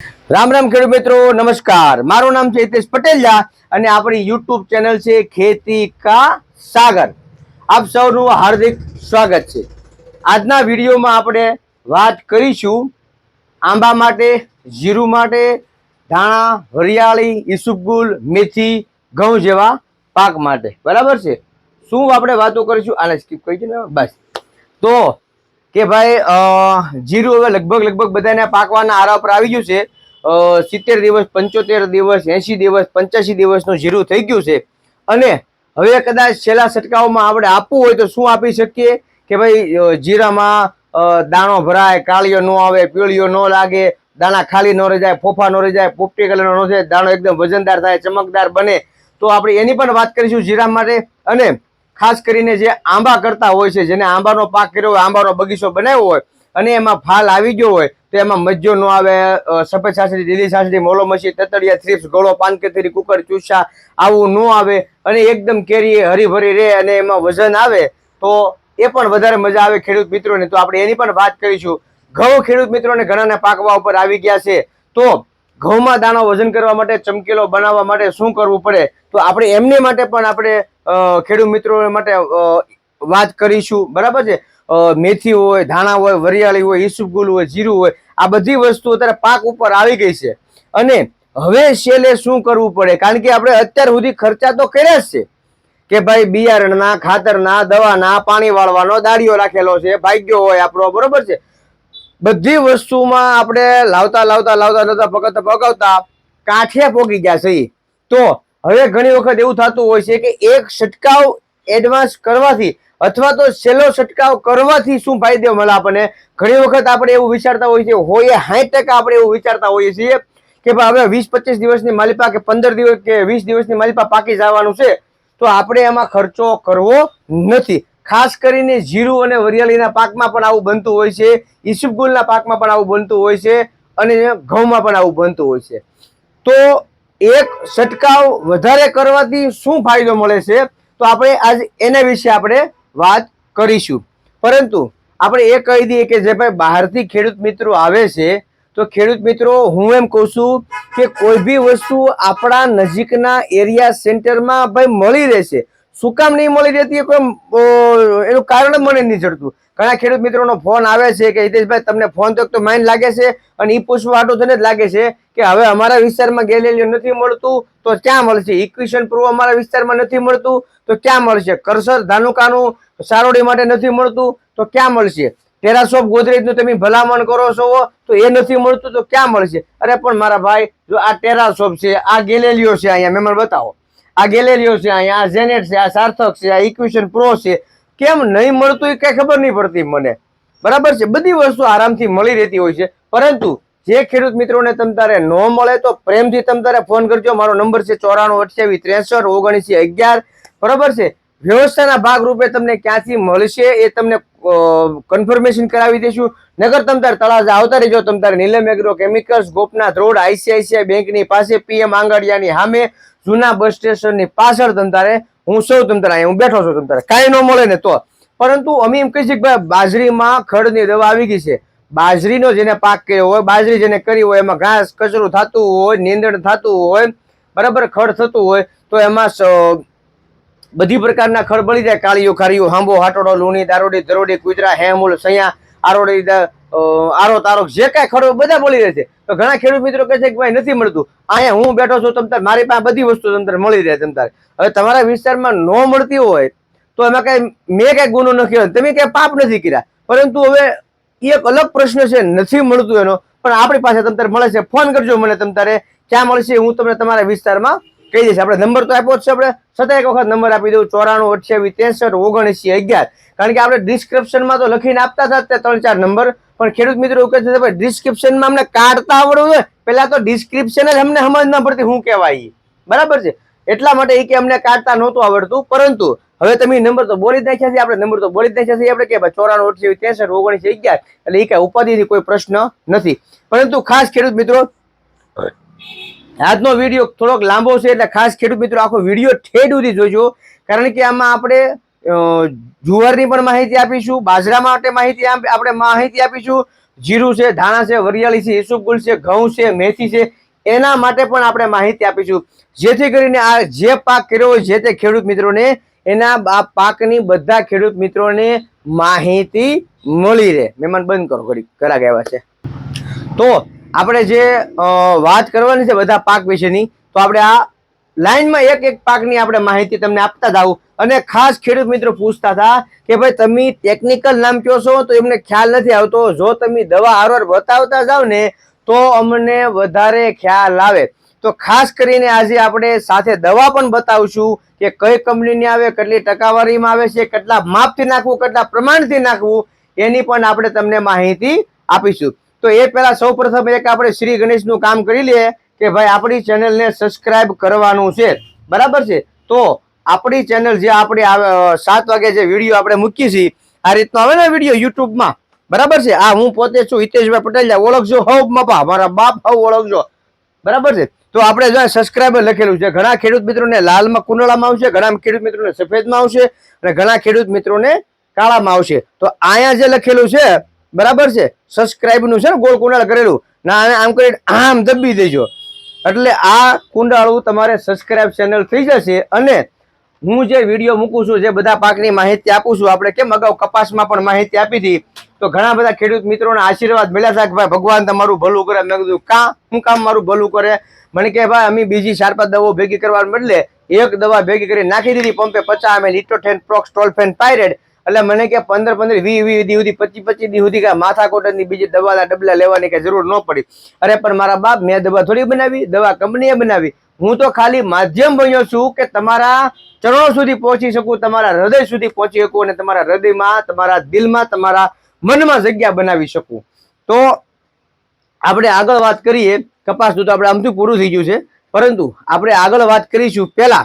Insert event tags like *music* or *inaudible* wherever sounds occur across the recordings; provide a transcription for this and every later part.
રામ રામ ખેડૂત મિત્રો, નમસ્કાર. મારું નામ છે હિતેશ પટેલિયા અને આપણી યુટ્યુબ ચેનલ છે ખેતી કા સાગર. આપ સૌનું હાર્દિક સ્વાગત છે. આજના વિડીયોમાં આપણે વાત કરીશું આંબા માટે, જીરું માટે, ધાણા, હરિયાળી ઈસુબગુલ મેથી, ઘઉં જેવા પાક માટે. બરાબર છે? શું આપણે વાતો કરીશું? આને સ્કીપ કરી દો ને, બસ. તો કે ભાઈ જીરું હવે લગભગ લગભગ બધાને પાકવાના આરા પર આવી ગયું છે. સિત્તેર દિવસ, પંચોતેર દિવસ, એંશી દિવસ પંચ્યાસી દિવસનું જીરું થઈ ગયું છે. અને હવે કદાચ છેલ્લા છંટકાવમાં આપણે આપવું હોય તો શું આપી શકીએ? કે ભાઈ જીરામાં દાણો ભરાય, કાળીઓ ન આવે, પીળીઓ ન લાગે, દાણા ખાલી ન રહી જાય, ફોફા ન રહી જાય, પોપટી કલર ન થાય, દાણો એકદમ વજનદાર થાય, ચમકદાર બને. તો આપણે એની પણ વાત કરીશું જીરા માટે. અને ખાસ કરીને જે આંબા કરતા હોય છે, જેને આંબાનો પાક કર્યો હોય, આંબાનો બગીચો બનાવ્યો હોય, અને એમાં ફાલ આવી ગયો હોય, તો એમાં મજ્જો ન આવે સફેદ સાસરી, લીલી સાસડી મોલો મસી તતડિયા, થ્રીપ્સ, ગળો, પાનકેથરી, કુકર, ચૂસા, આવું ન આવે, અને એકદમ કેરી હરીભરી રહે અને એમાં વજન આવે, તો એ પણ વધારે મજા આવે ખેડૂત મિત્રોને. તો આપણે એની પણ વાત કરીશું. ઘઉં ખેડૂત મિત્રોને ઘણાના પાકવા ઉપર આવી ગયા છે. તો ઘઉંમાં દાણો વજન કરવા માટે, ચમકેલો બનાવવા માટે શું કરવું પડે? તો આપણે એમને માટે પણ આપણે ખેડૂત મિત્રો માટે વાત કરીશું. બરાબર છે? મેથી હોય, ધાણા હોય, વરિયાળી હોય ઈસુગુલ હોય, જીરું હોય, આ બધી વસ્તુ અત્યારે પાક ઉપર આવી ગઈ છે. અને હવે છેલ્લે શું કરવું પડે? કારણ કે આપણે અત્યાર સુધી ખર્ચા તો કર્યા જ છે. કે ભાઈ, બિયારણના, ખાતરના, દવાના, પાણી વાળવાનો દાડીઓ રાખેલો છે, ભાગ્યો હોય આપણો, બરોબર છે? બધી વસ્તુમાં આપણે લાવતા લાવતા લાવતા લાવતા પકડતા પકવતા કાંઠે પોગી ગયા છે તો હવે ઘણી વખત એવું થતું હોય છે કે એક છટકાવ એડવાન્સ કરવાથી અથવા તો છેલ્લો છંટકાવ કરવાથી શું ફાયદો મળે આપણને? ઘણી વખત આપણે એવું વિચારતા હોઈએ છીએ હોય સાઠ ટકા આપણે એવું વિચારતા હોઈએ છીએ કે ભાઈ હવે વીસ પચીસ દિવસની માલિપા કે પંદર દિવસ કે વીસ દિવસની માલિપા પાકી જવાનું છે, તો આપણે એમાં ખર્ચો કરવો નથી. ખાસ કરીને જીરું અને વરિયાળીના પાકમાં પણ આવું બનતું હોય છે ઈસુબગુલના પાકમાં પણ આવું બનતું હોય છે અને ઘઉંમાં પણ આવું બનતું હોય છે. તો એક છંટકાવ વધારે કરવાથી શું ફાયદો મળે છે? તો આપણે આજ એના વિશે આપણે વાત કરીશું. પરંતુ આપણે એ કહી દઈએ કે જે ભાઈ બહારથી ખેડૂત મિત્રો આવે છે, તો ખેડૂત મિત્રો, હું એમ કહું છું કે કોઈ બી વસ્તુ આપણા નજીકના એરિયા સેન્ટરમાં ભાઈ મળી રહેશે. શું કામ નહીં મળી રહેતી? એ કોઈ એનું કારણ મને નહીં જડતું. ઘણા ખેડૂત મિત્રોનો ફોન આવે છે કે હિતેશભાઈ, તમને ફોન તો તો માઇન લાગે છે અને એ પૂછવા હાટું થઈને જ લાગે છે કે હવે અમારા વિસ્તારમાં ગેલેલિયો નથી મળતું, તો ક્યાં મળશે? ઇક્વિશન પ્રો અમારા વિસ્તારમાં નથી મળતું, તો ક્યાં મળશે? કરસર, ધાનુકાનું સારોડી માટે નથી મળતું, તો ક્યાં મળશે? ટેરાસોપ ગોદરેજનું તમે ભલામણ કરો છો, તો એ નથી મળતું, તો ક્યાં મળશે? અરે પણ મારા ભાઈ, જો આ ટેરાસોપ છે, આ ગેલેલિયો છે અહીંયા મેં મને બતાવો. આ ગેલેલિયો છે અહીંયા, આ ઝેનેટ છે, આ સાર્થક છે, આ ઇક્વિશન પ્રો છે કેમ નહીં મળતું એ કઈ ખબર નહીં પડતી મને. બરાબર છે? બધી વસ્તુ આરામથી મળી રહેતી હોય છે. પરંતુ જે ખેડૂત મિત્રોને તમ તારે ન મળે તો પ્રેમથી તમ તારે ફોન કરજો. મારો નંબર છે ચોરાણું અઠ્યાવીસ ત્રેસઠ ઓગણીસી અગિયાર. બરાબર છે? વ્યવસ્થાના ભાગરૂપે તમને ક્યાંથી મળશે એ તમને કન્ફર્મેશન કરાવી દઈશું. નગર તમ તારે તળાજા આવતા રહેજો. તમ તારે Neelam agro chemicals Gopnath road ICICI બેંકની પાસે પીએમ આંગડિયાની સામે. જૂના બસ સ્ટેશનની પાછળ તમ હું સૌ તમ તારે અહીંયા, હું બેઠો છું તમ તારે. કાંઈ ન મળે ને તો. પરંતુ અમે એમ કહી છીએ કે ભાઈ, બાજરીમાં ખડની દવા આવી ગઈ છે. બાજરીનો જેને પાક કર્યો હોય, બાજરી જેને કરી હોય, એમાં ઘાસ, કચરું થતું હોય, નીંદણ થતું હોય, બરાબર ખડ થતું હોય, તો એમાં બધી પ્રકારના ખડ બળી જાય. કાળીઓ ખારીઓ હાંબો હાટોડો, લુણી, દારોડી દરોડી કુતરા હેમુલ, સૈયા, આરોડી આરો તારો જે કાંઈ ખરો બધા મળી રહે છે. તો ઘણા ખેડૂત મિત્રો કહે છે કે ભાઈ નથી મળતું. અહીંયા હું બેઠો છું તમ તારે મારી પાસે બધી વસ્તુ તમ તારે મળી રહે તમતારે હવે તમારા વિસ્તારમાં ન મળતી હોય તો એમાં કઈ મેં કઈ ગુનો નથી કર્યો તમે કઈ પાપ નથી કર્યા. પરંતુ હવે એ એક અલગ પ્રશ્ન છે, નથી મળતું એનો. પણ આપણી પાસે તમ તારે મળે છે. ફોન કરજો મને તમ તારે. ક્યાં મળશે હું તમને તમારા વિસ્તારમાં કહી દઈશ. આપણે નંબર તો આપ્યો જ છે આપણે. છતાં એક વખત નંબર આપી દઉં. ચોરાણું, અઠ્યાવીસ, ત્રેસઠ ઓગણએંસી અગિયાર. કારણ કે આપણે ડિસ્ક્રિપ્શનમાં તો લખીને આપતા હતા ત્રણ ચાર નંબર. પણ ખેડૂત મિત્રો એવું કહે છે ભાઈ ડિસ્ક્રિપ્શનમાં અમને કાઢતા આવડવું જોઈએ પહેલા તો ડિસ્ક્રિપ્શન જ અમને સમજ ના પડતી શું કહેવાય બરાબર છે? એટલા માટે એ કે અમને કાઢતા નહોતું આવડતું, પરંતુ હવે તમે નંબર તો બોલી નાખ્યા છે, આપણે નંબર તો બોલી નાખ્યા છે આપણે કે ભાઈ ચોરાણું, અઠ્યાવીસ, ત્રેસઠ, ઓગણીસ, અગિયાર, એટલે એ કઈ ઉપાધિથી કોઈ પ્રશ્ન નથી. પરંતુ ખાસ ખેડૂત મિત્રો, આજનો વીડિયો થોડોક લાંબો છે, એટલે ખાસ ખેડૂત મિત્રો આખો વીડિયો ઠેડ સુધી જોજો, કારણ કે આમાં આપણે જુવારની પણ માહિતી આપીશું બાજરા માટે માહિતી આપ- આપણે માહિતી આપીશું. જીરું છે, ધાણા છે, વરિયાળી છે ઈસુગુલ છે, ઘઉં છે, મેથી છે, એના માટે પણ આપણે માહિતી આપીશું. જેથી કરીને આ જે પાક કર્યો હોય, જે તે ખેડૂત મિત્રોને, એના આ પાકની બધા ખેડૂત મિત્રોને માહિતી મળી રહે. મહેમાન બંધ કરો, ઘડી કરા ગયા છે. તો, આપણે જે વાત કરવાની છે બધા પાક વિશેની, તો આપણે આ લાઈનમાં એક એક પાકની આપણે માહિતી તમને આપતા જાવ અને ખાસ ખેડૂત મિત્રો પૂછતા હતા કે ભાઈ, તમે ટેકનિકલ નામ કહો છો? તો એમને ખ્યાલ નથી આવતો. જો તમે દવા હારવાર બતાવતા જાવ ને, તો અમને વધારે ખ્યાલ આવે. તો ખાસ કરીને આજે આપણે સાથે દવા પણ બતાવશું કે કઈ કંપનીની આવે, કેટલી ટકાવારીમાં આવે છે, કેટલા માપથી નાખવું, કેટલા પ્રમાણથી નાખવું, એની પણ આપણે તમને માહિતી આપીશું. તો એ પહેલાં સૌ એક આપણે શ્રી ગણેશનું કામ કરી લઈએ. કે ભાઈ આપણી ચેનલને સબસ્ક્રાઇબ કરવાનું છે. બરાબર છે? તો આપણી ચેનલ જે આપણે સાત વાગે જે વીડિયો આપણે મૂકીએ છીએ, આ રીતનો આવે ને વીડિયો યુટ્યુબમાં? બરાબર છે? આ હું પોતે છું હિતેશભાઈ પટેલ ઓળખજો હવ મપા મારા બાપ હવ ઓળખજો. બરાબર છે? તો આપણે જો સબસ્ક્રાઇબર લખેલું છે. ઘણા ખેડૂત મિત્રોને લાલમાં કુંડળામાં આવશે, ઘણા ખેડૂત મિત્રોને સફેદમાં આવશે, અને ઘણા ખેડૂત મિત્રોને કાળામાં આવશે. તો અહીંયા જે લખેલું છે, બરાબર છે? સબસ્ક્રાઈબનું છે ને ગોળ કુંડળ કરેલું. ના, આમ કરી આમ દબી દેજો. એટલે આ કુંડાળું તમારે સબસ્ક્રાઇબ ચેનલ થઈ જશે અને હું જે વીડિયો મૂકું છું, જે બધા પાકની માહિતી આપું છું, આપણે કેમ અગાઉ કપાસમાં પણ માહિતી આપી હતી, તો ઘણા બધા ખેડૂત મિત્રોના આશીર્વાદ મળ્યા હતા કે ભાઈ, ભગવાન તમારું ભલું કરે. મેં કીધું, કા? હું કામ મારું ભલું કરે? મને કે, ભાઈ, અમે બીજી ચાર પાંચ દવાઓ ભેગી કરવાને બદલે એક દવા ભેગી કરી નાખી દીધી, પંપે પચાસ એમ લિટોફેન પ્રોક્સ ટોલફેન પાયરેડ એટલે મને કે પંદર પંદર વીસ વી દી સુધી પચીસ પચીસ દી સુધી કાંઈ માથા કોટનની બીજી દવાના ડબલા લેવાની કે જરૂર ન પડી. અરે પણ મારા બાપ મેં દવા થોડી બનાવી, દવા કંપનીએ બનાવી. હું તો ખાલી માધ્યમ બન્યો છું કે તમારા ચરણો સુધી પહોંચી શકું, તમારા હૃદય સુધી પહોંચી શકું અને તમારા હૃદયમાં, તમારા દિલમાં, તમારા મનમાં જગ્યા બનાવી શકું. તો આપણે આગળ વાત કરીએ. કપાસનું તો આપણે આમથી પૂરું થઈ ગયું છે. પરંતુ આપણે આગળ વાત કરીશું પહેલા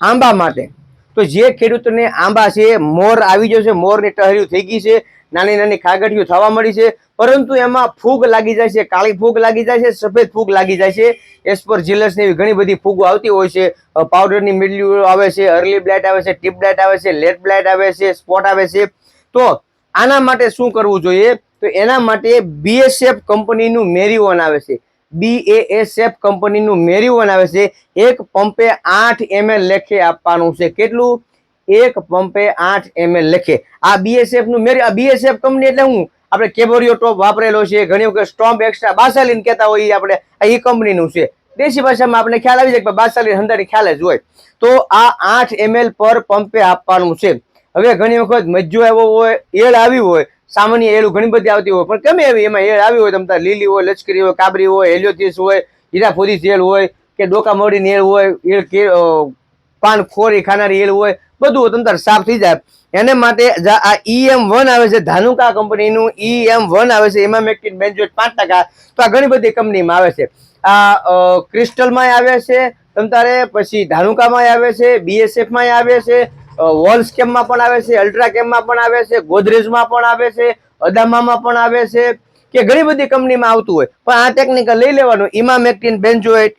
આંબા માટે. તો જે ખેડૂતને આંબા છે, મોર આવી જશે, મોરની ટહર્યું થઈ ગઈ છે, નાની નાની ખાગડીઓ થવા મળી છે, પરંતુ એમાં ફૂગ લાગી જાય છે, કાળી ફૂગ લાગી જાય છે, સફેદ ફૂગ લાગી જાય છે. એસ્પર જીલસ ને એવી ઘણી બધી ફૂગો આવતી હોય છે. પાવડરની મિડલ્યુ આવે છે અર્લી બ્લાઇટ આવે છે ટીપ બ્લાઇટ આવે છે લેટ બ્લાઇટ આવે છે સ્પોટ આવે છે. તો આના માટે શું કરવું જોઈએ? તો એના માટે બીએસએફ કંપનીનું મેરીઓન આવે છે. બીએએસએફ કંપનીનું મેરીઓન આવે છે. એક પંપે આઠ એમએલ લેખે આપવાનું છે. કેટલું? એક પંપે આઠ એમએલ લેખે. આ બીએસએફનું મેરી આ બીએસએફ કંપની એટલે હું? આપણે કેબોરિયો ટોપ વાપરેલો છે. ઘણી વખત સ્ટોમ્પ એક્સ્ટ્રા બાસાલીન કહેતા હોય ઈ આપણે ઈ કંપનીનું છે. દેશી ભાષામાં આપણે ખ્યાલ આવી જાય કે બાસાલીન હંધારી ખ્યાલ જ હોય. તો આ આઠ એમએલ પર પંપે આપવાનું છે. હવે ઘણી વખત મજ્જો આવ્યો હોય એળ આવી હોય સામાન્ય એળું ઘણી બધી આવતી હોય, પણ ગમે એવી એમાં એળ આવી હોય તમ લીલી હોય લશ્કરી હોય, કાબરી હોય, હેલિયોથીસ હોય હીરાફોદીસ એળ હોય, કે ડોકા મોડીની એળ હોય એળ પાન ખોરી ખાનારી એળ હોય, બધું તમ તાર સાફ થઈ જાય. એને માટે આ ઈએમ વન આવે છે, ધાનુકા કંપનીનું ઈએમ વન આવે છે, એમાં મેકટીન બેન્જોટ પાંચ ટકા. તો આ ઘણી બધી કંપનીમાં આવે છે. આ ક્રિસ્ટલમાં આવે છે, તમ તારે પછી ધાનુકામાંય આવે છે બીએસએફમાંય આવે છે વોલ્સ કેમમાં પણ આવે છે અલ્ટ્રા કેમમાં પણ આવે છે ગોદરેજમાં પણ આવે છે, અદામામાં પણ આવે છે, કે ઘણી બધી કંપનીમાં આવતું હોય. પણ આ ટેકનિકલ લઈ લેવાનું. ઇમામેક્ટિન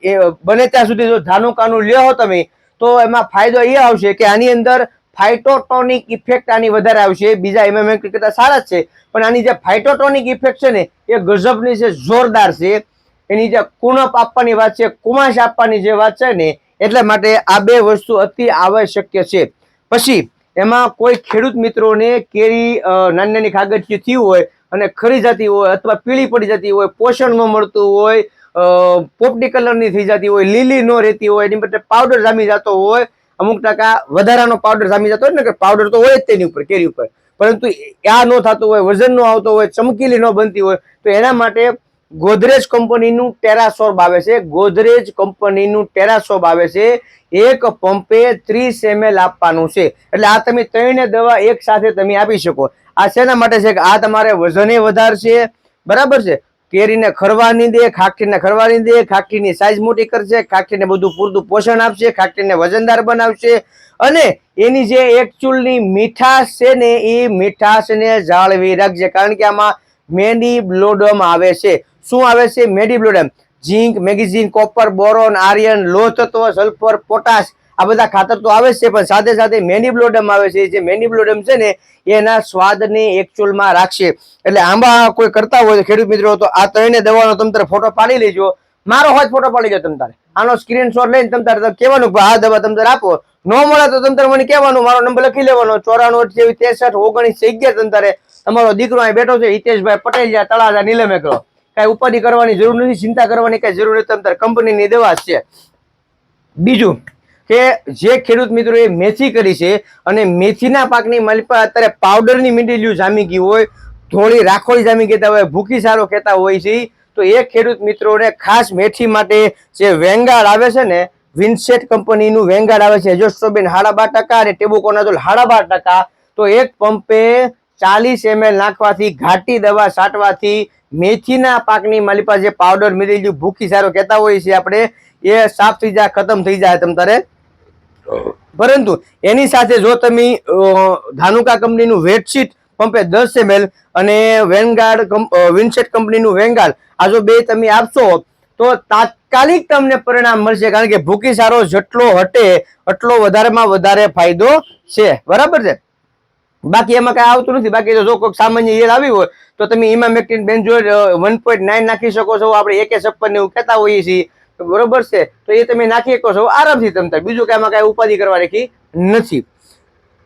એ બને ત્યાં સુધી જો ધાનુકાનું લ્યો તમે, તો એમાં ફાયદો એ આવશે કે આની અંદર ફાઇટોટોનિક ઇફેક્ટ આની વધારે આવશે. બીજા ઇમામેક્ટિન કરતા સારા જ છે. પણ આની જે ફાઇટોટોનિક ઇફેક્ટ છે ને, એ ગજબની છે, જોરદાર છે. એની જે કુણપ આપવાની વાત છે, કુમાશ આપવાની જે વાત છે ને, એટલે માટે આ બે વસ્તુ અતિ આવશ્યક છે. પછી એમાં કોઈ ખેડૂત મિત્રોને કેરી નાની નાની ખાગઠિયું થયું હોય અને ખરી જતી હોય અથવા પીળી પડી જતી હોય પોષણ ન મળતું હોય પોપટી કલરની થઈ જતી હોય, લીલી ન રહેતી હોય, એની માટે પાવડર જામી જતો હોય, અમુક ટકા વધારાનો પાવડર જામી જતો હોય ને કે પાવડર તો હોય જ તેની ઉપર, કેરી ઉપર. પરંતુ આ ન થતું હોય, વજન ન આવતો હોય, ચમકીલી ન બનતી હોય, તો એના માટે ગોદરેજ કંપનીનું ટેરાસોર્બ આવે છે. ગોદરેજ કંપનીનું ટેરાસોર્બ આવે છે. એક પંપે ત્રીસ એમએલ આપવાનું છે. એટલે આ તમે ત્રણે દવા એક સાથે તમે આપી શકો. આ શેના માટે છે કે આ તમારે વજને વધારશે બરાબર છે? કેરીને ખરવાની દે, ખાખીને ખરવાની દે, ખાખીની સાઇઝ મોટી કરશે ખાખીને બધું પૂરતું પોષણ આપશે ખાખીને વજનદાર બનાવશે અને એની જે એકચ્યુઅલની મીઠાશ છે ને, એ મીઠાશને જાળવી રાખજે. કારણ કે આમાં મેની બ્લોડમ આવે છે. શું આવે છે? મેડી બ્લોડમ zinc, magnesium, copper, boron, iron, લોહ તત્વ, સલ્ફર, પોટાશ, આ બધા ખાતર તો આવે છે, પણ સાથે સાથે મેનીબ્લોડમ આવે છે. જે મેનીબ્લોડમ છે ને, એના સ્વાદને એકચ્યુઅલમાં રાખશે. એટલે આંબા કોઈ કરતા હોય, ખેડૂત મિત્રો, તો આ ત્રણે દવાનો તમે ફોટો પાડી લેજો. મારો હોય ફોટો પાડી લેજો તમતારે આનો સ્ક્રીનશોટ લઈને તમતારે કહેવાનું આ દવા તમતારે આપો. ન મળે તો તમતારે મને કહેવાનું. મારો નંબર લખી લેવાનો. ચોરાણું, અઠ્યાવીસ, ત્રેસઠ, ઓગણીસ, અગિયાર તમતારે તમારો દીકરો અહીં બેઠો છે, હિતેશભાઈ પટેલ જ્યાં તળાજા નીલમે કરો કાંઈ ઉપાધિ કરવાની જરૂર નથી, ચિંતા કરવાની કઈ જરૂર નથી અત્યારે કંપનીની દવા છે. બીજું કે જે ખેડૂત મિત્રોએ મેથી કરી છે અને મેથીના પાકની માલિપા અત્યારે પાવડરની મીંડેલીઓ જામી ગઈ હોય, ધોળી રાખોળી જામી કહેતા હોય, ભૂખી સારો કહેતા હોય છે તો એ ખેડૂત મિત્રોને ખાસ મેથી માટે જે વેંગાળ આવે છે ને, વિન્સેટ કંપનીનું વેંગાળ આવે છે. એજોસ્ટ્રોબિન હાડા બાર ટકા અને ટેબુકોનાઝોલ હાડા બાર ટકા, તો એક પંપે ચાલીસ એમએલ નાખવાથી, ઘાટી દવા છાંટવાથી મેથીના પાકની મારી જે પાવડર મેળવી ગયું ભૂખી સારો કહેતા હોય છે આપણે, એ સાફ થઈ જાય, ખતમ થઈ જાય તમ તારે. પરંતુ એની સાથે જો તમે ધાનુકા કંપનીનું વેટશીટ પંપે દસ એમએલ અને વેનગાર્ડ વિન્સેટ કંપનીનું વેનગાર્ડ આ જો બે તમે આપશો, તો તાત્કાલિક તમને પરિણામ મળશે, કારણ કે ભૂકી સારો જેટલો હટે, એટલો વધારેમાં વધારે ફાયદો છે. બરાબર છે? બાકી એમાં કઈ આવતું નથી. બાકી જો કોઈ સામાન્ય ઈયળ આવી હોય, તો તમે emamectin benzoate one point nine નાખી શકો છો. આપણે એકે છપ્પન એવું કહેતા હોઈએ છીએ. બરોબર છે? તો એ તમે નાખી શકો છો. આરામથી તમતા બીજું કે એમાં કઈ ઉપાધિ કરવા રાખી નથી.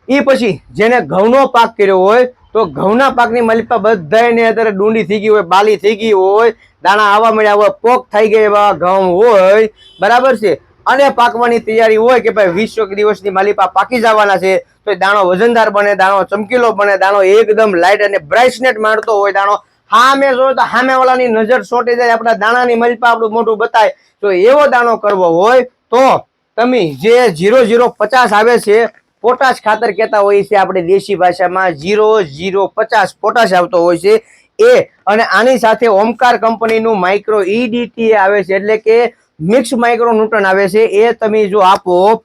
એ પછી જેને ઘઉંનો પાક કર્યો હોય, તો ઘઉંના પાકની મલિપા બધાને અત્યારે ડુંડી થઈ ગઈ હોય, બાલી થઈ ગઈ હોય, દાણા આવવા મળ્યા હોય, પોક થઈ ગયા એવા ઘઉં હોય. બરાબર છે? અને પાકવાની તૈયારી હોય કે ભાઈ વીસ દિવસની માલિપા પાકી જવાના છે, તો દાણો વજનદાર બને, દાણો ચમકીલો બને, દાણો એકદમ લાઇટ અને બ્રાઇટનેટ મારતો હોય દાણો. હામે જો તો સામેવાળાની નજર છોટી જાય, આપણા દાણાની મલિપા આપણું મોટું બતાય. તો એવો દાણો કરવો હોય, તો તમે જે જીરો ઝીરો પચાસ આવે છે, પોટાશ ખાતર કહેતા હોઈએ છીએ આપણે દેશી ભાષામાં જીરો ઝીરો પચાસ પોટાશ આવતો હોય છે. એ અને આની સાથે ઓમકાર કંપનીનું માઇક્રો ઈડીટી આવે છે, એટલે કે મિક્સ માઇક્રો ન્યુટ્રન આવે છે, એ તમે જો આપો,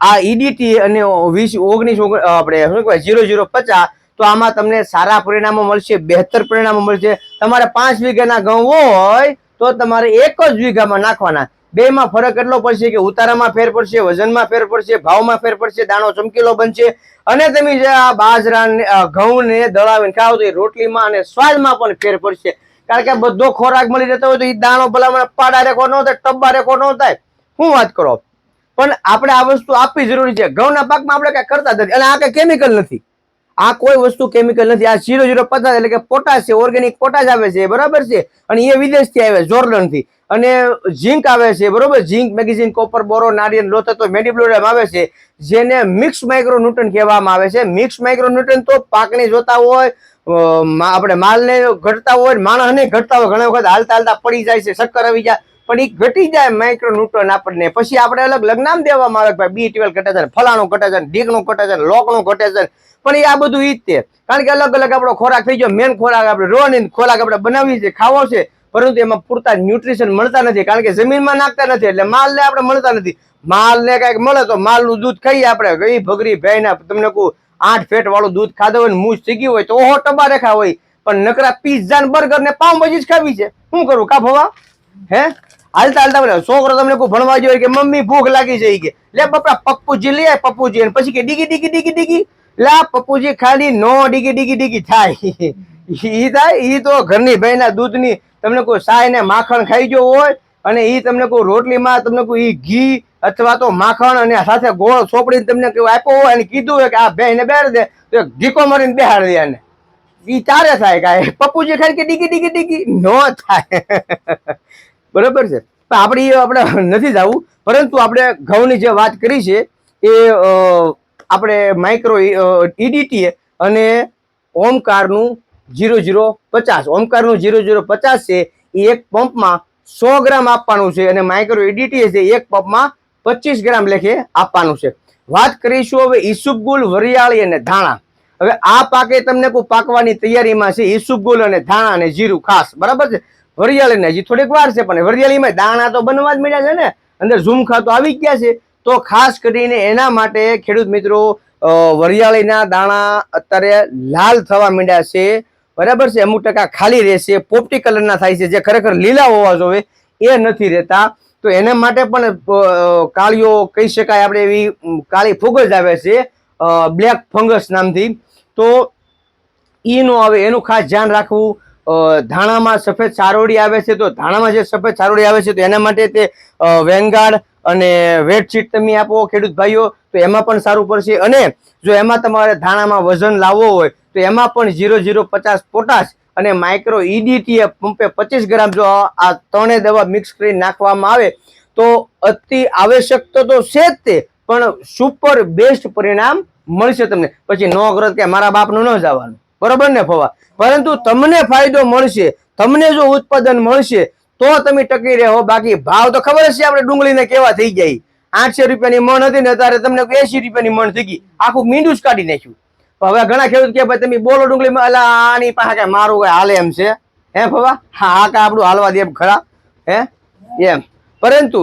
આ- ઈડીટી અને વીસ, ઓગણીસ ઓગ- આપણે શું કહેવાય, ઝીરો ઝીરો, પચાસ, તો આમાં તમને સારા પરિણામો મળશે, બહેતર પરિણામો મળશે. તમારે પાંચ વીઘાના ઘઉં હોય, તો તમારે એક જ વીઘામાં નાખવાના. બેમાં ફરક એટલો પડશે કે ઉતારામાં ફેર પડશે, વજનમાં ફેર પડશે, ભાવમાં ફેર પડશે, દાણો ચમકીલો બનશે. અને તમે જે આ બાજરા ઘઉંને દળાવીને ખાવ તો એ રોટલીમાં અને સ્વાદમાં પણ ફેર પડશે. કારણ કે બધો ખોરાક મળી જતો હોય તો એ દાણો ભલામણ પાડા રેખો ન થાય, ટબ્બા રેખો ન થાય. શું વાત કરો? પણ આપણે આ વસ્તુ આપવી જરૂરી છે. ઘઉંના પાકમાં આપણે કઈ કરતા નથી. અને આ કઈ કેમિકલ નથી. આ કોઈ વસ્તુ કેમિકલ નથી. આ ઝીરો ઝીરો પચાસ એટલે કે પોટાશ છે ઓર્ગેનિક પોટાશ આવે છે, બરાબર છે? અને એ વિદેશથી આવે જોર્ડનથી અને ઝીંક આવે છે, બરોબર? ઝીંક, મેગેઝીન, કોપર, બોરો, નારિયેલ લો થતો મેડિબ્લોડમ આવે છે. જેને મિક્સ માઇક્રોન્યુટ્રન કહેવામાં આવે છે. મિક્સ માઇક્રોન્યુટન તો પાકને જોતા હોય આપણે માલને ઘટતા હોય માણસને ઘટતા હોય, ઘણા વખત હાલતા હાલતા પડી જાય છે, શક્કર આવી જાય, પણ એ ઘટી જાય માઇક્રો ન્યુટ્રોન આપણને. પછી આપણે અલગ લગ્નામ દેવા દેવામાં આવે ભાઈ, બી ટ્વેલ્વ ઘટે છે ફલાણું ઘટે છે ઢીકનું ઘટે છે લોકનું ઘટે છે પણ એ આ બધું ઈ જ તે. કારણ કે અલગ અલગ આપણો ખોરાક થઈ ગયો મેન ખોરાક આપણે રોની ખોરાક આપણે બનાવીએ છીએ ખાવો છે, પરંતુ એમાં પૂરતા ન્યુટ્રિશન મળતા નથી, કારણ કે જમીનમાં નાખતા નથી, એટલે માલને આપણે મળતા નથી. માલને કાંઈક મળે તો માલનું દૂધ ખાઈએ આપણે, ગઈ ભગરી ભેંના તમને કહું આઠ ફેટ વાળું દૂધ ખાધું હોય થઈ ગયું હોય તો ઓહો ટબા રેખા હોય. પણ નકરા પીઝા ને બર્ગર ને પાઉંભાજી જ ખાવી છે. શું કરું? કા ભવા? હે? હાલતા હાલતા બોલે, છોકરો તમને કોઈ ભણવા જોઈએ કે મમ્મી ભૂખ લાગી છે કે, લે બપરા પપ્પુજી લે પપ્પુજી. અને પછી કે, ડીગી ડીગી ડીગી ડીગી. લા, પપ્પુજી ખાલી નો ડીગી ડીગી ડીગી થાય. *laughs* ઈ થાય, ઈ તો ઘરની ભાઈના દૂધની તમને કોઈ સાય ને માખણ ખાઈ ગયો હોય અને ઈ તમને કોઈ રોટલીમાં તમને કોઈ ઘી અથવા તો માખણ અને સાથે ગોળ સોપડીને તમને આપ્યો હોય અને કીધું હોય કે આ ભેંને બેહાડ દે, તો એક ઢીકો મારીને બેહાડ દે એને. એ તારે થાય કાંઈ પપ્પુજી ખાલી કે ડીકી ડીકી ડીકી ન થાય. *laughs* બરોબર છે. પણ આપણે એ આપણે નથી જવું, પરંતુ આપણે ઘઉંની જે વાત કરી છે, એ આપણે માઇક્રો ઈડીટી અને ઓમકારનું જીરો જીરો પચાસ. ઓમકારનું જીરો જીરો પચાસ છે, એ એક પંપમાં સો ગ્રામ આપવાનું છે અને માઇક્રો ઈડીટી છે એક પંપમાં પચીસ ગ્રામ લેખે આપવાનું છે. વાત કરીશું હવે ઈસુબગુલ, વરિયાળી અને ધાણા. હવે આ પાકે તમને કોઈ પાકવાની તૈયારીમાં છે ઈસુબગુલ અને ધાણા અને જીરું ખાસ. બરાબર છે? વરિયાળીને હજી થોડીક વાર છે, પણ વરિયાળીમાં દાણા તો બનવા જ મળ્યા છે ને? અંદર ઝુમખા તો આવી ગયા છે. તો ખાસ કરીને એના માટે ખેડૂત મિત્રો વરિયાળીના દાણા અત્યારે લાલ થવા માંડ્યા છે. બરાબર છે? અમુક ટકા ખાલી રહેશે. પોપટી કલરના થાય છે. જે ખરેખર લીલા હોવા જોવે એ નથી રહેતા. તો એના માટે પણ કાળીઓ કહી શકાય આપણે એવી કાળી ફૂગ આવે છે બ્લેક ફંગસ નામથી. તો ઈ નો આવે, એનું ખાસ ધ્યાન રાખવું. ધાણામાં સફેદ સારોડી આવે છે, તો ધાણામાં જે સફેદ સારોડી આવે છે, તો એના માટે તે વેંગાડ અને વેડશીટ તમે આપો, ખેડૂત ભાઈઓ, તો એમાં પણ સારું પડશે. અને જો એમાં તમારે ધાણામાં વજન લાવવો હોય, તો એમાં પણ ઝીરો ઝીરો પચાસ પોટાશ અને માઇક્રો ઈડીટીએ પંપે પચીસ ગ્રામ જો આ ત્રણેય દવા મિક્સ કરી નાખવામાં આવે, તો અતિ આવશ્યક તો છે જ તે, પણ સુપર બેસ્ટ પરિણામ મળશે તમને. પછી નો અગ્રત કે મારા બાપનું ન જવાનું. બરોબર ને, ફવા? પરંતુ તમને ફાયદો મળશે. તમને જો ઉત્પાદન મળશે, તો તમે ટકી રહો. બાકી ભાવ તો ખબર છે આપણે ડુંગળીને કેવા થઈ જાય. આઠસો રૂપિયાની મણ હતી ને અત્યારે તમને એસી રૂપિયાની મણ થઈ ગઈ. આખું મીંડું જ કાઢી નાખ્યું. હવે ઘણા ખેડૂત કે ભાઈ, તમે બોલો ડુંગળી એટલે આની પાસે કઈ મારું કઈ હાલે એમ છે. હે, ફવા? હા, આ કા આપણું હાલવા દે ખરા. હે? એમ. પરંતુ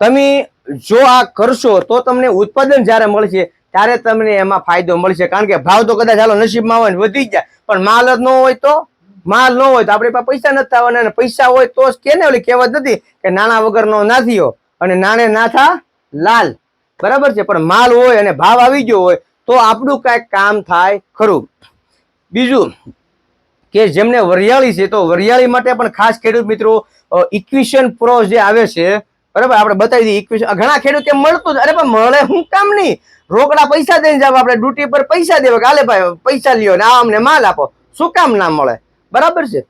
તમે જો આ કરશો તો તમને ઉત્પાદન જ્યારે મળશે, ત્યારે તમને એમાં ફાયદો મળશે. કારણ કે ભાવ તો કદાચ હાલો નસીબમાં હોય ને વધી જાય. પણ માલ જ ન હોય તો? માલ ન હોય તો આપણી પાસે પૈસા નથી થવાના અને પૈસા હોય તો કેને ઓલી કહેવત નથી કે નાણા વગરનો ના થયો અને નાણે ના થા લાલ. બરાબર છે, પણ માલ હોય અને ભાવ આવી ગયો હોય તો આપણું કાંઈક કામ થાય ખરું. બીજું કે જેમને વરિયાળી છે, તો વરિયાળી માટે પણ ખાસ ખેડૂત મિત્રો ઇક્વિશન પ્રો જે આવે છે, બરાબર? આપણે બતાવી દઈએ ઇક્વિશન ઘણા ખેડૂત એમ મળતું જ અરે પણ મળે હું કામ નહીં. રોકડા પૈસા દઈને જાવ આપણે ડ્યુટી પર પૈસા દેવા. કાલે ભાઈ, પૈસા લ્યો ને આ અમને માલ આપો. શું કામ ના મળે? બરાબર છે?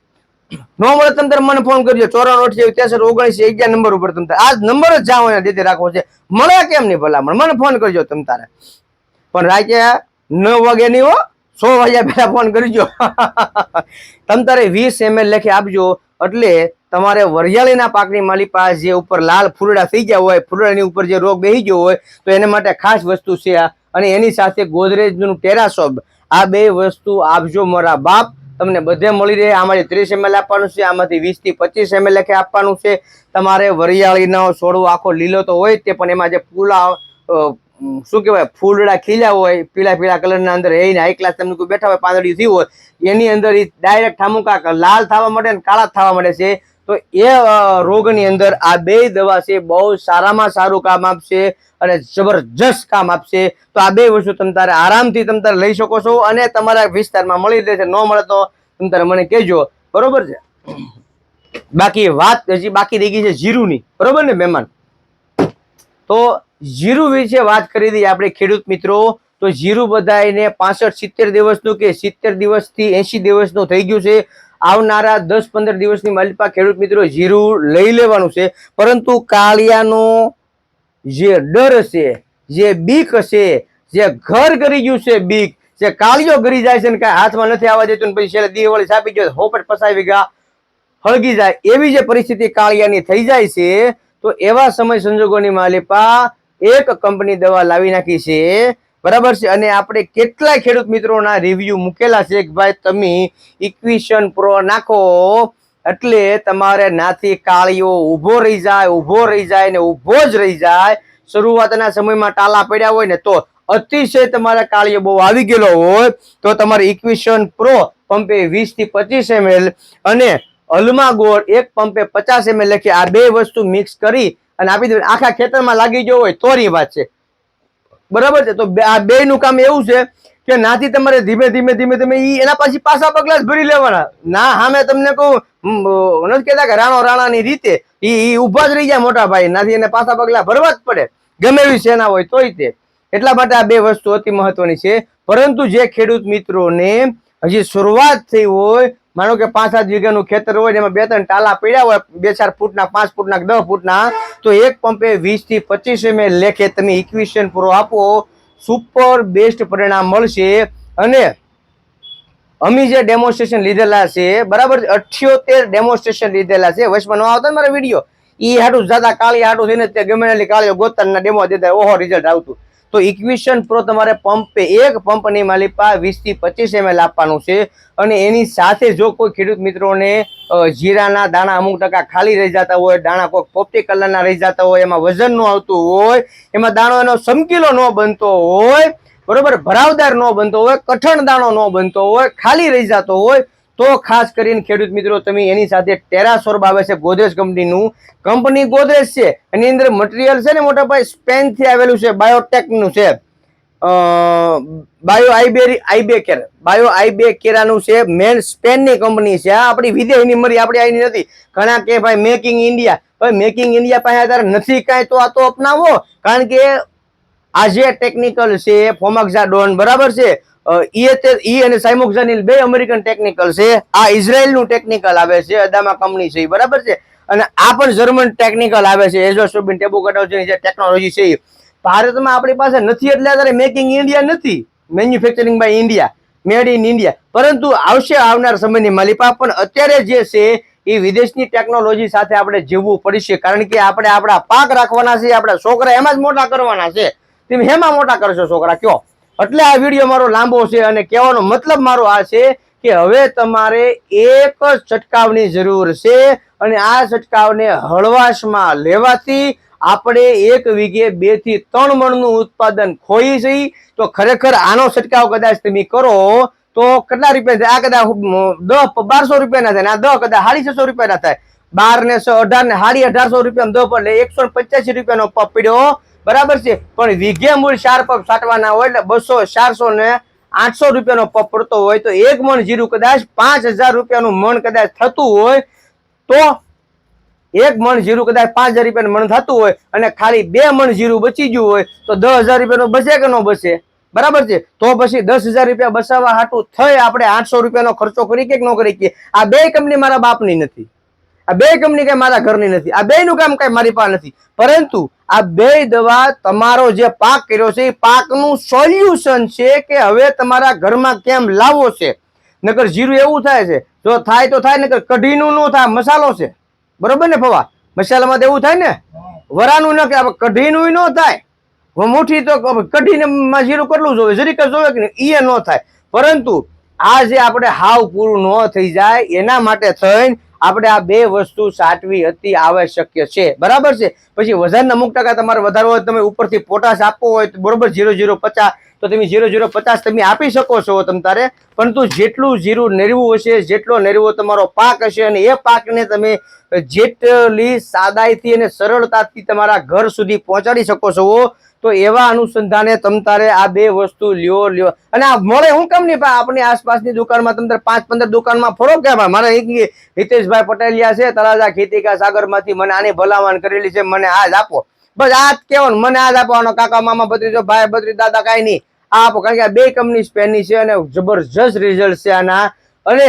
નો મળે તમે મને ફોન કરજો. ચોરાણું અઠ્યાવીસ, ત્રેસઠ, ઓગણીસ, અગિયાર નંબર ઉપર તમે આ નંબર જ જાઓ દેતી રાખવો છે. મળે કેમ નહીં ભલામણ? મને ફોન કરજો તમે તારે પણ રાતે નવ વાગે નહીં હો, સો વાગ્યા પહેલા ફોન કરજો. તમ તારે વીસ એમએલ લેખે આપજો. એટલે તમારે વરિયાળીના પાકની માલિપા જે ઉપર લાલ ફૂલડા થઈ ગયા હોય ફૂલડાની ઉપર જે રોગ બેસી ગયો હોય, તો એને માટે ખાસ વસ્તુ છે આ. અને એની સાથે ગોદરેજનું ટેરાસોબ. આ બે વસ્તુ આપજો મારા બાપ. તમને બધે મળી રહે. આમાંથી ત્રીસ એમએલ આપવાનું છે, આમાંથી વીસથી પચીસ એમએલ લખે આપવાનું છે. તમારે વરિયાળીનો છોડવો આખો લીલો તો હોય તે, પણ એમાં જે ફૂલા શું કહેવાય, ફૂલડા ખીલ્યા હોય, પીળા પીળા કલરના અંદર રહીને હાઈ ક્લાસ તમને કોઈ બેઠા હોય પાંદડી થયું હોય, એની અંદર એ ડાયરેક્ટ ઠામુકા લાલ થવા માટે અને કાળા થવા માટે છે. તો એ રોગની અંદર આ બે દવા છે, બહુ સારામાં સારું કામ આપશે અને જબરજસ્ત કામ આપશે. તો આ બે વસ્તુ તમે તારે આરામથી તમે તારે લઈ શકો છો અને તમારા વિસ્તારમાં મળી રહેશે, ન મળે તો તમે તારે મને કહેજો. બરોબર છે? બાકી વાત હજી બાકી રહી ગઈ છે જીરુની. બરોબર ને, મહેમાન? તો જીરું વિશે વાત કરી દઈએ આપણે ખેડૂત મિત્રો. તો જીરું બધાને પાસઠ સિત્તેર દિવસનું કે સિત્તેર દિવસથી એસી દિવસનું થઈ ગયું છે. આવનારા દસ પંદર દિવસની માલિપા ખેડૂત મિત્રો જીરું લઈ લેવાનું છે. પરંતુ કાળિયાનો જે ડર હશે, જે બીક હશે, જે ઘર કરી ગયું છે બીક, જે કાળિયો ગરી જાય છે ને કાંઈ હાથમાં નથી આવવા દેતું પછી છેલ્લે દિવાળી છાપી ગયો, હોપટ પસાવી ગયા, હળગી જાય, એવી જે પરિસ્થિતિ કાળિયાની થઈ જાય છે, તો એવા સમય સંજોગોની માલિપા એક કંપની દવા લાવી નાખી છે. બરાબર છે? અને આપણે કેટલાય ખેડૂત મિત્રોના રિવ્યુ મૂકેલા છે કે ભાઈ તમે ઇક્વિશન પ્રો નાખો એટલે તમારે નાથી કાળીઓ ઊભો રહી જાય, ઊભો રહી જાય ને ઊભો જ રહી જાય. શરૂઆતના સમયમાં ટાલા પડ્યા હોય ને તો અતિશય તમારા કાળીઓ બહુ આવી ગયેલો હોય. તો તમારે ઇક્વિશન પ્રો પંપે વીસથી પચીસ એમએલ અને અલમા ગોળ એક પંપે પચાસ એમએલ લખી આ બે વસ્તુ મિક્સ કરી અને આપી દે આખા ખેતરમાં લાગી ગયો હોય, તોરી વાત છે. બરાબર છે? તો આ બે નું કામ એવું છે કે નાથી તમારે ધીમે ધીમે ધીમે ધીમે ઈ એના પછી પાછા પગલા ભરી લેવાના. ના સામે તમને કહું નથી કહેતા કે રાણો રાણાની રીતે ઈ ઊભા જ રહી જાય મોટા ભાઈ. નાથી એને પાછા પગલા ભરવા જ પડે. ગમે એવી સેના હોય તોય તે. એટલા માટે આ બે વસ્તુ અતિ મહત્વની છે. પરંતુ જે ખેડૂત મિત્રોને હજી શરૂઆત થઈ હોય માનો કે પાંચ સાત વીઘાનું ખેતર હોય એમાં બે ત્રણ ટાલા પડ્યા હોય, બે ચાર ફૂટના, પાંચ ફૂટના દસ ફૂટના, તો એક પંપે વીસથી પચીસ એમ લેખે તમે ઇક્વિશન પૂરો આપો. સુપર બેસ્ટ પરિણામ મળશે. અને અમે જે ડેમોન્સ્ટ્રેશન લીધેલા છે, બરાબર અઠ્યોતેર ડેમોન્સ્ટ્રેશન લીધેલા છે. વચમાં ન આવતા ને મારા વીડિયો? એ હાટું જતા કાળી હાટું થઈને તે ગમે કાળીઓ ગોતરના ડેમો દેતા ઓહો રિઝલ્ટ આવતું. તો ઇક્વિશન પ્રો તમારે પંપે એક પંપની માલિપા વીસથી પચીસ એમએલ આપવાનું છે. અને એની સાથે જો કોઈ ખેડૂત મિત્રોને જીરાના દાણા અમુક ટકા ખાલી રહી જતા હોય, દાણા કોઈ પોપટી કલરના રહી જતા હોય, એમાં વજન ન આવતું હોય, એમાં દાણો એનો સમકીલો ન બનતો હોય, બરોબર, ભરાવદાર ન બનતો હોય, કઠણ દાણો ન બનતો હોય, ખાલી રહી જતો હોય તો ખાસ કરીને ખેડૂત મિત્રો, તમે એની સાથે ટેરાસોર્બ આવે છે, ગોદરેજ કંપનીનું. કંપની ગોદરેજ છે, એની અંદર મટીરિયલ છે ને મોટા ભાઈ સ્પેનથી આવેલું છે બાયોટેકનું છે. બાયો આઈબેરી આઈબે કેર બાયો આઈબે કેરાનું છે મેન સ્પેનની કંપની છે. આ આપણી વિદેશની મરી આપણી આઈની નથી. ઘણા કે ભાઈ મેકિંગ ઇન્ડિયા ભાઈ મેકિંગ ઇન્ડિયા પાસે અત્યારે નથી કાંઈ, તો આ તો અપનાવો. કારણ કે આ જે ટેકનિકલ છે, ફોમાક્ઝાડોન બરાબર છે. ઈ અને સાઇમોક્ઝાનિલ બે અમેરિકન ટેકનિકલ છે. આ ઇઝરાયલનું ટેકનિકલ આવે છે, અદામા કંપની છે બરાબર છે? અને આ પણ જર્મન ટેકનિકલ આવે છે એઝોસ્ટોબિન ટેબુકટાઉચની જે ટેકનોલોજી છે ભારતમાં આપણી પાસે નથી એટલે અત્યારે મેકિંગ ઇન્ડિયા નથી. Manufacturing by India made in India પરંતુ આવશે આવનાર સમયની માલિપા, પણ અત્યારે જે છે એ વિદેશની ટેકનોલોજી સાથે આપણે જીવવું પડશે, કારણ કે આપણે આપણા પાક રાખવાના છે આપણા છોકરા એમાં જ મોટા કરવાના છે. તમે હેમાં મોટા કરશો છોકરા, કયો? એટલે આ વીડિયો મારો લાંબો છે અને કહેવાનો મતલબ મારો આ છે કે હવે તમારે એક જ છંટકાવની જરૂર છે અને આ છંટકાવને હળવાશમાં લેવાથી આપણે એક વીઘે બેથી ત્રણ મણનું ઉત્પાદન ખોઈ જઈ. તો ખરેખર આનો છંટકાવ કદાચ તમે કરો તો કેટલા રૂપિયા થાય? આ કદાચ દસ બારસો રૂપિયાના થાય આ દસ કદાચ સાડી છસો રૂપિયાના થાય? બાર ને સો અઢાર ને સાડી અઢારસો રૂપિયા દસ પડે એકસો પંચ્યાસી રૂપિયાનો પપ પડ્યો. બરાબર છે? પણ વીઘે મૂળ ચાર પપ સાટવાના હોય એટલે બસો, ચારસો ને આઠસો રૂપિયાનો પપ પડતો હોય તો એક મણ જીરું કદાચ પાંચ હજાર રૂપિયાનું મણ કદાચ થતું હોય તો એક મણ જીરું કદાચ પાંચ હજાર રૂપિયાનું મણ થતું હોય અને ખાલી બે મણ જીરું બચી ગયું હોય તો દસ હજાર રૂપિયાનું બચે કે ન બચે? બરાબર છે? તો પછી દસ હજાર રૂપિયા બચાવવા હાટું થઈ આપણે આઠસો રૂપિયાનો ખર્ચો કરી કે ન કરી કે? આ બે કંપની મારા બાપની નથી. આ બે કંપની કઈ મારા ઘરની નથી. આ બે નું કામ કઈ મારી પાસે નથી. પરંતુ આ બે દવા તમારો જે પાક કર્યો છે, એ પાકનું સોલ્યુશન છે કે હવે તમારા ઘરમાં કેમ લાવવો છે? નકર જીરું એવું થાય છે, જો થાય તો થાય, નકર કઢીનું નો થાય, મસાલો છે. બરોબર ને ફવા? મસાલામાં તો એવું થાય ને? વરાનું ન કે કઢીનું ન થાય. મુઠી તો કઢીને જીરું કેટલું જોવે? જરીક જોવે કે એ ન થાય. પરંતુ આ જે આપણે હાવ પૂરું ન થઈ જાય, એના માટે થઈને આપણે આ બે વસ્તુ સાચવી અતિ આવશ્યક છે. બરાબર છે? પછી વજન અમુક ટકા તમારે વધારવો હોય તમે ઉપરથી પોટાશ આપવો હોય તો બરોબર ઝીરો ઝીરો પચાસ, તો તમે ઝીરો ઝીરો પચાસ તમે આપી શકો છો તમ તારે. પરંતુ જેટલું જીરું નેરવું હશે, જેટલો નેરવો તમારો પાક હશે અને એ પાકને તમે જેટલી સાદાઈથી અને સરળતાથી તમારા ઘર સુધી પહોંચાડી શકો છો તો એવા અનુસંધાને તમ તારે આ બે વસ્તુ લ્યો લ્યો. અને આ મળે હું કેમ નહીં આપણી આસપાસની દુકાનમાં તમ પાંચ, પંદર દુકાનમાં ફરો કેમ મારે હિતેશભાઈ પટેલિયા છે, તળાજા ખેતીકા સાગરમાંથી મને આની ભલામણ કરેલી છે, મને આજ આપો. બસ આ જ કહેવાનું, મને આજ આપવાનો કાકા, મામા, ભત્રીજો, ભાઈ, ભત્રી, દાદા, કાંઈ નહીં. આપો, કારણ કે આ બે કંપની સ્પેનની છે અને જબરજસ્ત રિઝલ્ટ છે આના. અને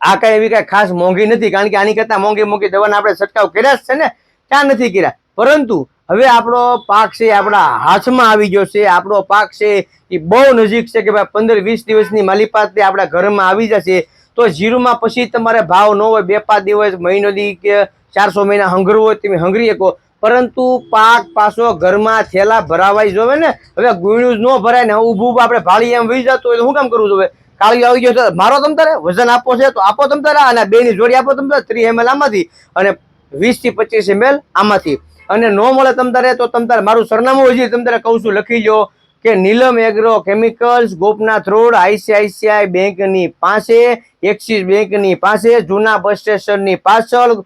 આ કાંઈ એવી કાંઈ ખાસ મોંઘી નથી, કારણ કે આની કરતા મોંઘી મોંઘી દવાના આપણે છંટકાવ કર્યા જ છે ને? ક્યાં નથી કર્યા? પરંતુ હવે આપણો પાક છે, આપણા હાથમાં આવી ગયો છે. આપણો પાક છે એ બહુ નજીક છે કે ભાઈ પંદર વીસ દિવસની માલિપાત આપણા ઘરમાં આવી જશે. તો જીરુમાં પછી તમારે ભાવ ન હોય, બે પાંચ દિવસ મહિનો દી કે ચારસો મહિના હંગરવું હોય તમે હંગરી શકો. પરંતુ પાક પાછો ઘરમાં થેલા ભરાવાય જોવે ને. હવે ગુણ્યું ન ભરાય ને, ઊભું ઊભું આપણે ભાળી એમ વહી જતું હોય તો શું કામ કરવું જોવે? કાળી આવી ગયો મારો તમ તારે, વજન આપો છે તો આપો તમ તારે, અને બેની જોડી આપો તમ તારે, ત્રીસ એમએલ આમાંથી. અને વીસથી પચીસ એમએલ આમાંથી. અને ન મળે તમ તારે, તો તમતારે મારું સરનામું હજી તમ તારે કહું છું. લખી લો કે Neelam agro chemicals Gopnath road, ICICI બેંકની પાસે, એક્સિસ બેંકની પાસે, જૂના બસ સ્ટેશનની પાછળ,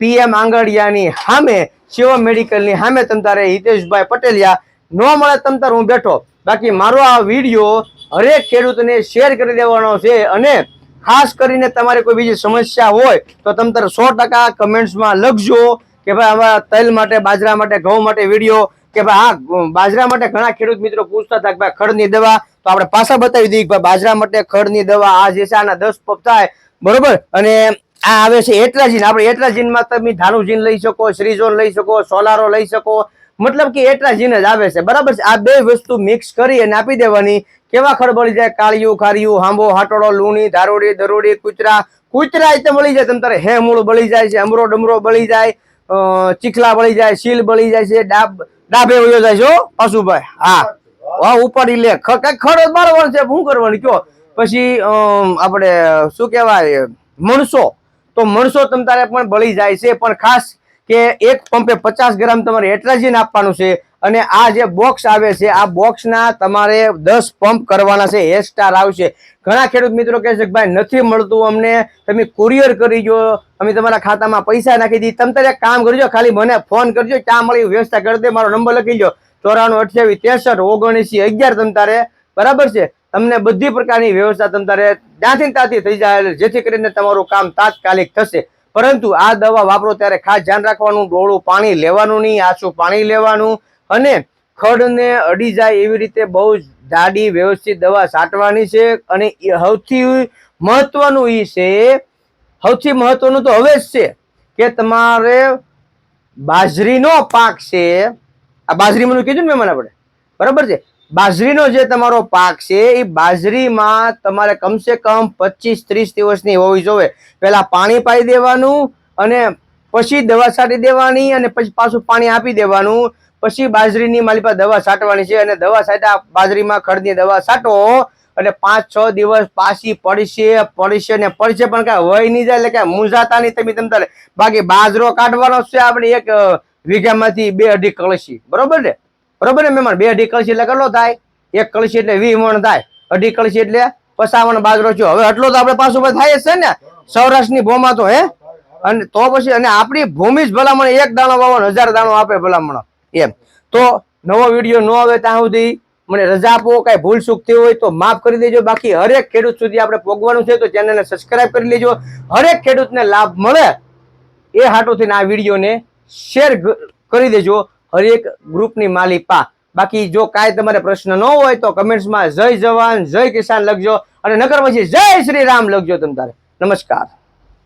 પીએમ આંગડિયાની સામે શિવમ મેડિકલની સામે તમ તારે હિતેશભાઈ પટેલિયા. ન મળે તમ તારે, હું બેઠો. બાકી મારો આ વીડિયો હરેક ખેડૂતને શેર કરી દેવાનો છે અને ખાસ કરીને તમારે કોઈ બીજી સમસ્યા હોય, તો તમતારે સો ટકા કમેન્ટ્સમાં લખજો. કે ભાઈ આવા તૈલ માટે, બાજરા માટે, ઘઉં માટે વીડિયો કે ભાઈ આ બાજરા માટે ઘણા ખેડૂત મિત્રો પૂછતા હતા કે ભાઈ ખડની દવા, તો આપણે પાછા બતાવી દઈએ ભાઈ બાજરા માટે ખડની દવા આ જે છે આના દસ પગ થાય. બરોબર? અને આ આવે છે એટ્રાજીન આપણે એટ્રાજીનમાં તમે ધાનુજીન લઈ શકો, શ્રીઝોન લઈ શકો, સોલારો લઈ શકો. મતલબ કે એટ્રાજીન જ આવે છે. બરાબર આ બે વસ્તુ મિક્સ કરી અને આપી દેવાની. કેવા ખડ બળી જાય? કાળિયું, ખારિયું, હાંબો, હાટોડો, લૂણી, ધારોડી, દરોડી, કૂતરા. કૂતરા એ તો બળી જાય. તમ તારે હે મૂળ બળી જાય છે, અમરો ડમરો બળી જાય. ચીખલા બળી જાય, શીલ બળી જાય છે, ડાબ, ડાબે વયો જાય છે અશુભાઈ હા. હા ઉપર ઈ લે. કઈ ખડ બાળવાનું છે શું કરવાનું, કયો? પછી આપણે, શું કહેવાય, મણસો. તો મણસો તમ તારે પણ બળી જાય છે, પણ ખાસ કે એક પંપે પચાસ ગ્રામ તમારે એટ્રાજીન આપવાનું છે. અને આ જે બોક્સ આવે છે, આ બોક્સના તમારે દસ પંપ કરવાના છે હેર સ્ટાર આવશે. ઘણા ખેડૂત મિત્રો કહે છે કે ભાઈ, નથી મળતું અમને, તમે કુરિયર કરી જો, અમે તમારા ખાતામાં પૈસા નાખી દીધી તમે તારે કામ કરજો, ખાલી મને ફોન કરજો ક્યાં મળી વ્યવસ્થા કરી દે, મારો નંબર લખી લો ચોરાણું, અઠ્યાવીસ, ત્રેસઠ, ઓગણીસી, અગિયાર તમ તારે, બરાબર છે? તમને બધી પ્રકારની વ્યવસ્થા તમ તારે ત્યાંથી ત્યાંથી થઈ જાય જેથી કરીને તમારું કામ તાત્કાલિક થશે. પરંતુ આ દવા વાપરો ત્યારે ખાસ ધ્યાન રાખવાનું, ડોળું પાણી લેવાનું નહીં, આછું પાણી લેવાનું અને ખડને અડી જાય એવી રીતે બહુ જાડી વ્યવસ્થિત દવા છાંટવાની છે અને સૌથી મહત્વનું એ છે, સૌથી મહત્વનું તો હવે જ છે કે તમારે બાજરીનો પાક છે, આ બાજરીમાં કીધું ને મેં આપણે, બરાબર છે? બાજરીનો જે તમારો પાક છે એ બાજરીમાં તમારે કમસે કમ પચીસ ત્રીસ દિવસની હોવી જોવે પહેલા પાણી પાઈ દેવાનું અને પછી દવા છાંટી દેવાની અને પછી પાછું પાણી આપી દેવાનું. પછી બાજરીની મારી પાસે દવા છાંટવાની છે અને દવા છાંટ્યા બાજરીમાં ખડની દવા છાંટો એટલે પાંચ, છ દિવસ પાછી પડશે પડશે ને પડશે, પણ કાંઈ વહી નહીં જાય એટલે કાંઈ મૂંઝાતા નહીં તમે તમ બાકી બાજરો કાઢવાનો છે આપણે એક વીઘામાંથી બે અઢી કળશી. બરોબર ને? બરોબર ને મહેમાન? બે અઢી કળશી એટલે કેટલો થાય? એક કળશી એટલે વી મણ થાય. અઢી કળશી એટલે પસાવણ બાજરો થયો. હવે એટલો તો આપણે પાછું થાય છે ને? સૌરાષ્ટ્રની ભૂમાં તો, હે? અને તો પછી, અને આપણી ભૂમિ જ ભલામણ, એક દાણો વાવન હજાર દાણો આપે ભલામણ. એમ. તો નવો વીડિયો ન આવે ત્યાં સુધી મને રજા આપો, કાંઈ ભૂલ ચૂક થઈ હોય તો માફ કરી દેજો. બાકી હરેક ખેડૂત સુધી આપણે પોગવાનું છે તો ચેનલને સબસ્ક્રાઇબ કરી લેજો. હરેક ખેડૂતને લાભ મળે એ હાટોથી આ વિડીયોને શેર કરી દેજો. હરેક ગ્રુપની માલિપા બાકી જો કાંઈ તમારે પ્રશ્ન ન હોય તો કમેન્ટ્સમાં જય જવાન, જય કિસાન લખજો અને નકર પછી જય શ્રી રામ લખજો તમ તારે. નમસ્કાર.